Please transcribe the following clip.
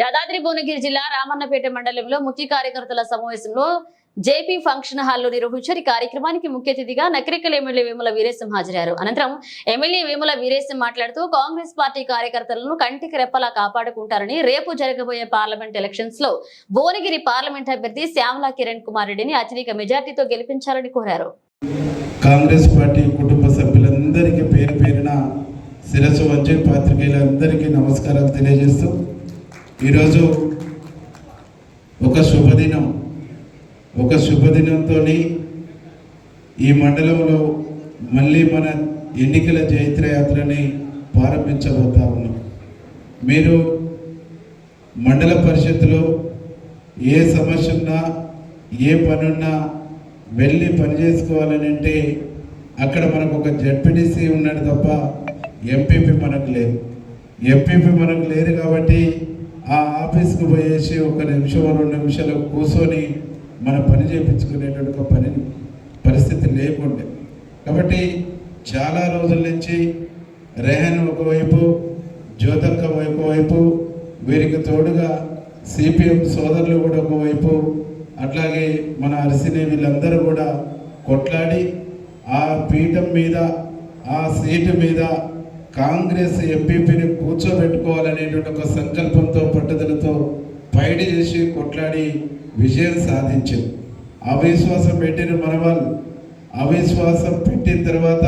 యాదాద్రి భువనగిరి జిల్లా రామన్నపేట మండలంలో ముఖ్య కార్యకర్తల సమావేశంలో జేపీ ఫంక్షన్ హాల్లో నిర్వహించారు. ఈ కార్యక్రమానికి ముఖ్య అతిథిగా నకరికల్ ఎమ్మెల్యే వేముల వీరేశం హాజరయ్యారు. అనంతరం ఎమ్మెల్యే వేముల వీరేశం మాట్లాడుతూ కాంగ్రెస్ పార్టీ కార్యకర్తలను కంటికి రెప్పలా కాపాడుకుంటారని రేపు జరగబోయే పార్లమెంట్ ఎలక్షన్స్లో భువనగిరి పార్లమెంట్ అభ్యర్థి శ్యామలా కిరణ్ కుమార్ రెడ్డిని అత్యధిక మెజార్టీతో గెలిపించాలని కోరారు. కాంగ్రెస్ పార్టీ కుటుంబ సభ్యులందరికీ పేరు పేరున శిరసు వచ్చే పాత్రికేయులందరికీ నమస్కారాలు తెలియజేస్తూ ఈరోజు ఒక శుభదినం. ఒక శుభదినంతో ఈ మండలంలో మళ్ళీ మన ఎన్నికల జైత్రయాత్రని ప్రారంభించబోతా ఉన్నాం. మీరు మండల పరిషత్తులో ఏ సమస్య ఉన్నా ఏ పనున్నా వెళ్ళి పని చేసుకోవాలని అంటే అక్కడ మనకు ఒక జడ్పీటీసీ ఉన్నాడు తప్ప ఎంపీపీ మనకు లేదు. ఎంపీపీ మనకు లేదు కాబట్టి ఒక నిమిషం రెండు నిమిషాలు కూర్చొని మన పని చేయించుకునేటువంటి ఒక పని పరిస్థితి లేకుండే. కాబట్టి చాలా రోజుల నుంచి రెహన్ ఒకవైపు జ్యోతక్క ఒకవైపు వీరికి తోడుగా సిపిఎం సోదరులు కూడా ఒకవైపు అట్లాగే మన అరిసిని వీళ్ళందరూ కూడా కొట్లాడి ఆ పీఠం మీద ఆ సీటు మీద కాంగ్రెస్ ఎంపీపీని కూర్చోబెట్టుకోవాలనేటువంటి ఒక సంకల్పంతో పట్టు విజయం సాధించింది. అవిశ్వాసం పెట్టిన మన వాళ్ళు అవిశ్వాసం పెట్టిన తర్వాత